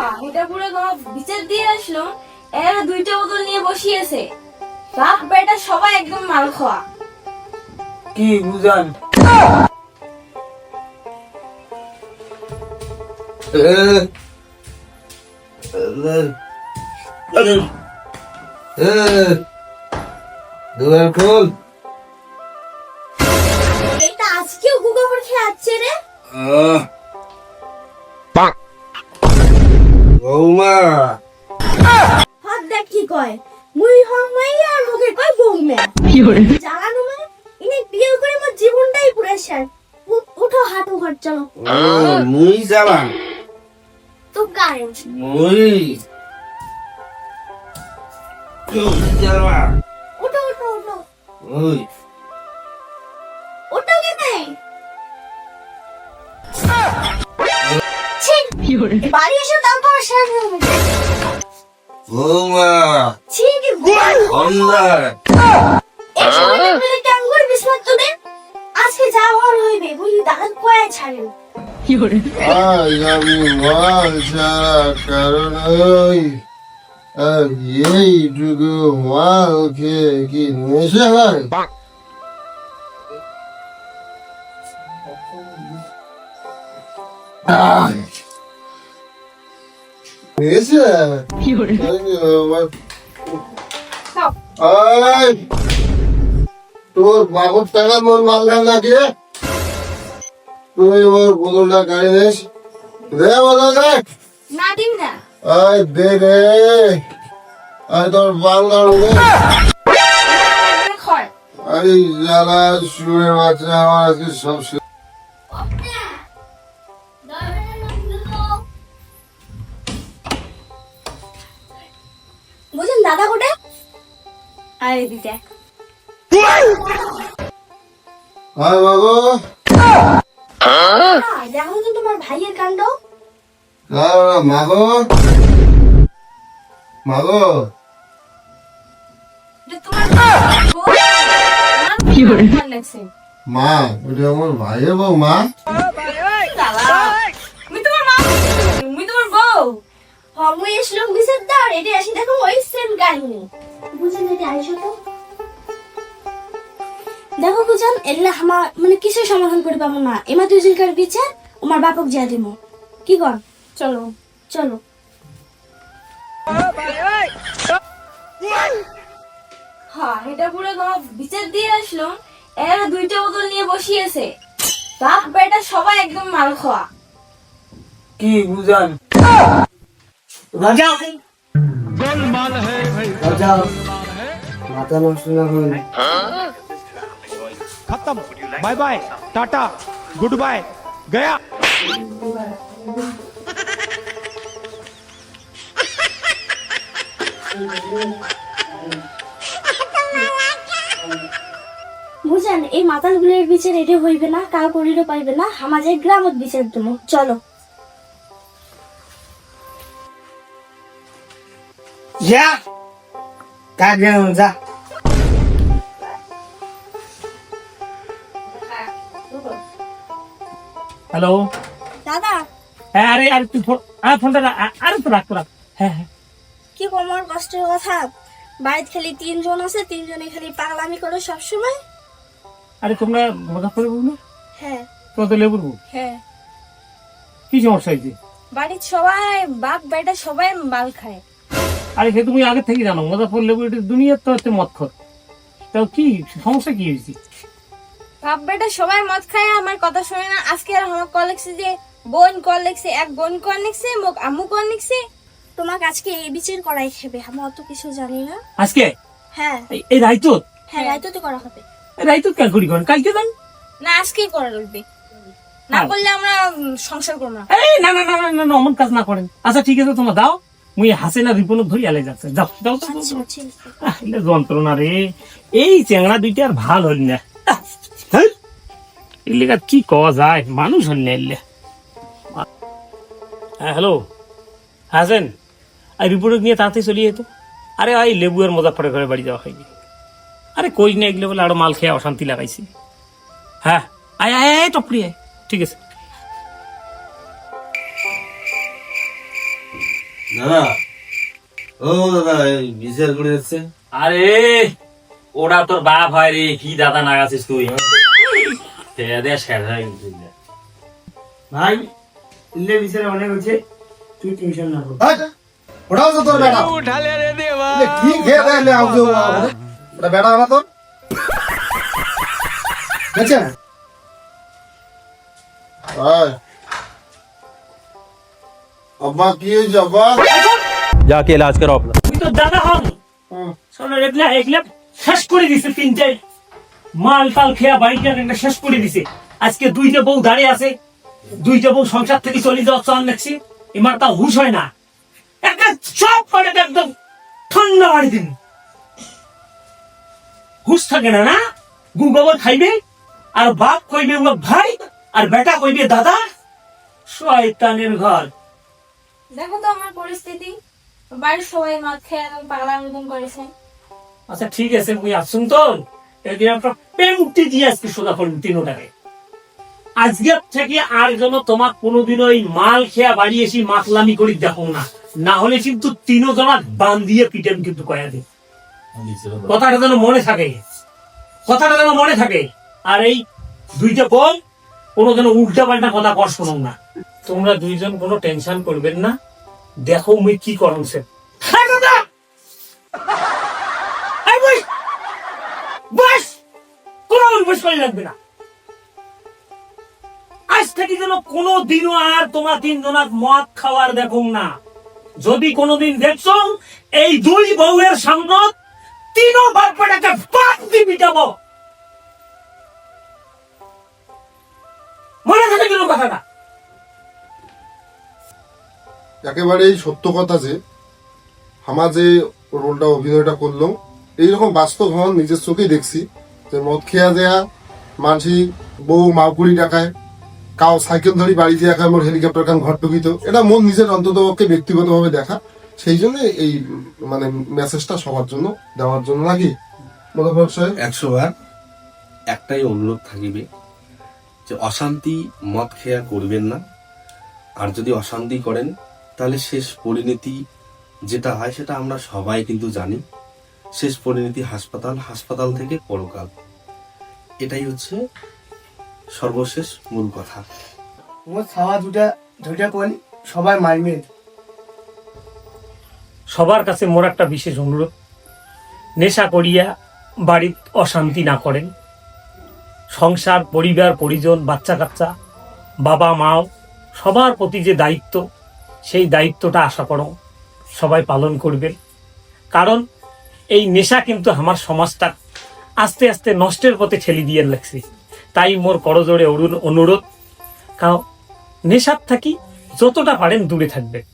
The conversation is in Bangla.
হ্যাঁ এটা পুরো তোমার বিচার দিয়ে আসলো। এরা দুইটা বোতল নিয়ে বসিয়েছে। বাপ বেটা সবাই একদম মাল খাওয়া কি বুঝান? দুয়ার খোল। এটা আজকেও গুগা করে খেয়ে রে। বৌমা। হাত দেখ কি কয়? মুই হং মাই আর মুখে কয় বউমে জ্বালানো মানে ইনি বিয়ে করে আমার জীবনটাই পুরো শেষ। উঠো হাঁটু ঘর চলো। মুই যাবান। তো গায়ে মুই। যাবা উঠো উঠো উঠো। মুই বাড়ি এসে খাওয়া শেষ গেছে। বৌমা। ছি কি অন্ধার টাঙ্গুর বিস্মাত তোলে আজকে যা হওয়ার হইবে বুঝলি দাঁত কয়ে ছাড়েন আজ আমি ছাড়া কারণ ওই আর এইটুকু মাল খেয়ে কি নেশা হয়? এই! তোর বাবুর টাকা মোর মাল না দিয়ে তুই ওর বোতলটা গাড়ি নিস দে বোতল দে না দিন না আয় দে রে আয় তোর খড় আরে যারা শুয়ে বাচ্চা আমার আজকে সব দাদা কোটে? আরে দিতে আয় বাবু। দেখো তো তোমার ভাইয়ের কাণ্ড। মাগো। মাগো। মা ওটা আমার ভাইয়ের বউ মা। হ্যাঁ মুই এসলাম বিশেষ দার এটা আসি দেখো ওই সেম কাহিনী। বুঝেন এটা আইসো তো। দেখো বুঝান এলে হামা মানে কিসের সমাধান করে পাবো না এমা দুজনকার বিচার আমার বাপক যা দিব। কি কর? চলো। চলো। হ্যাঁ এটা পুরো তোমার বিচার দিয়ে আসলো। এরা দুইটা বোতল নিয়ে বসিয়েছে। বাপ বেটা সবাই একদম মাল খাওয়া কি বুঝান রাজাও রাজাও মাথা নষ্ট না হল খতম। Bye bye. Tata. Good bye গয়া এই মাতালগুলির বিচার এটা হইবে না কাউ করিলে পাইবে না আমাদের গ্রামত বিচার তুমি চলো। যা কাজে যা हेलो দাদা। হ্যাঁ আরে আরে তুই ফোন আরে ফোনটা রাখ, আ- আরে তো রাখ তো রাখ। হ্যাঁ হ্যাঁ। কি কমার কষ্টের কথা? বাড়িতে খালি তিনজন আছে তিনজনে খালি পাগলামি করে সবসময়? আরে তোমরা মজা করে বলব হ্যাঁ। তোমরা তো লেবুর হ্যাঁ। কি সমস্যা হয়েছে? বাড়ির সবাই বাপ বেটা সবাই মাল খায়। আরে সে তুমি আগে থেকে জানো মজাফর লেবু এটা দুনিয়ার তো হচ্ছে মদ খর তাও কি সমস্যা কি হয়েছে? বাপ বেটা সবাই মদ খায় আমার কথা শুনে না। আজকে আর আমার যে বোন এক বোন মোক আম্মু তোমাকে আজকে এই বিচার করাই খাবে আমি অত কিছু জানি না। আজকে? হ্যাঁ। এই- রাইতত হ্যাঁ রাইতো তো করা হবে। এই রাইতত কাল করি করেন কালকে যান না আজকেই করা লাগবে। না হ্যাঁ। করলে আমরা সংসার করব না। এই না না না না না, না অমন কাজ না করেন। আচ্ছা ঠিক আছে তোমার দাও। মুই হাসিনা রিপন ধরি আলে যাচ্ছে। যাও যাও। আচ্ছা, আহ, এলে যন্ত্রণা রে। এই চেংড়া দুইটা আর ভালো হল না। হেই, লেগা কি কওয়া যায়? মানুষ হল না এলে হ্যাঁ হ্যালো। হাসেন আর রিপোর্ট নিয়ে তাড়াতাড়ি চলিয়ে যেত আরে ভাই লেবু আর মজা পড়ে করে বাড়ি যাওয়া হয়নি। আরে কই না এগুলো বলে আরও মাল খেয়ে অশান্তি লাগাইছি। হ্যাঁ আয় আয় আয় টপড়ি আয়। ঠিক আছে। দাদা। ও দাদা বিচার করে যাচ্ছে আরে ওরা তোর বাপ হয় রে কি দাদা নাগাছিস তুই? ভাই ইল্লে বিচারে অনেক হয়েছে তুই টেনশন না কর। ওটাও তো তোর বেটা। এ, কি খেয়ে দেয় লে, আউজো। ওটা বেটা না তোর? দেখছেন? এই। আব্বা কি হয়েছে আব্বা जाके इलाज कराओ अपना তুই তো দাদা হন শোনো এগুলা এগুলা শেষ করে দিছে তিনটে মাল টাল খেয়া বাড়িটা একটা শেষ করে দিছে আজকে দুইটা বউ দাঁড়িয়ে আছে দুইটা বউ সংসার থেকে চলে যাওয়া চান দেখছি এবার তা হুশ হয় না একটা সব করে একদম ঠান্ডা বাড়ি দিন হুশ থাকে না না গু গোবর খাইবে আর বাপ কইবে ও ভাই আর বেটা কইবে দাদা শয়তানের ঘর দেখো তো আমার পরিস্থিতি। বাড়ির সবাই মদ খেয়ে একদম পাগলা মতন করেছে। আচ্ছা ঠিক আছে, মুই আসুন তো একদিন একটা পেমটি দিয়ে আজকে সোজা করুন তিনোটাকে। আজকে থেকে আর যেন তোমার কোনোদিন ওই মাল খেয়া বাড়ি এসে মাতলামি করি দেখো না। না হলে কিন্তু তিনো জনা বান দিয়ে পিটেন কিন্তু কয়া দিন। কথাটা যেন মনে থাকে। কথাটা যেন মনে থাকে। আর এই দুইটা বল, কোনো যেন উল্টা পাল্টা কথা কর না। তোমরা দুইজন কোনো টেনশন করবেন না। দেখো মুই কি করম সে। লাগবে না। আজ থেকে যেন কোনো দিনও আর তোমার মদ খাওয়ার দেখুন না। যদি কোনোদিন দেখছ, এই দুই বউয়ের সামনে তিনও বাপ্পাটাকে বাদ দিয়ে পিটাবো। মনে থাকে কেন কথাটা। একেবারেই সত্য কথা যে আমার যে রোলটা, অভিনয়টা করলাম এইরকম বাস্তব হন নিজের চোখেই দেখছি যে মদ খেয়া দেয়া মানসি বউ মাকুড়ি টাকায় কাউ সাইকেল ধরি বাড়ি দিয়ে একা মোর হেলিকপ্টার কান ঘর ঢুকিত, এটা মন নিজের অন্তত পক্ষে ব্যক্তিগতভাবে দেখা। সেই জন্য এই মানে মেসেজটা সবার জন্য, দেওয়ার জন্য সাহেব? একশো বার একটাই অনুরোধ থাকিবে যে অশান্তি মদ খেয়া করবেন না। আর যদি অশান্তি করেন তাহলে শেষ পরিণতি যেটা হয় সেটা আমরা সবাই কিন্তু জানি। শেষ পরিণতি হাসপাতাল হাসপাতাল থেকে পরকাল। এটাই হচ্ছে সর্বশেষ মূল কথা। দুটা কোন সবাই মারবে। সবার কাছে মোর একটা বিশেষ অনুরোধ। নেশা করিয়া বাড়ির অশান্তি না করেন। সংসার পরিবার পরিজন বাচ্চা কাচ্চা বাবা মাও সবার প্রতি যে দায়িত্ব সেই দায়িত্বটা আশা করো সবাই পালন করবে। কারণ এই নেশা কিন্তু আমার সমাজটা আস্তে আস্তে নষ্টের পথে ঠেলি দিয়ে লাগছে। তাই মোর করজোড়ে অনুরোধ, কারণ নেশার থাকি যতটা পারেন দূরে থাকবেন।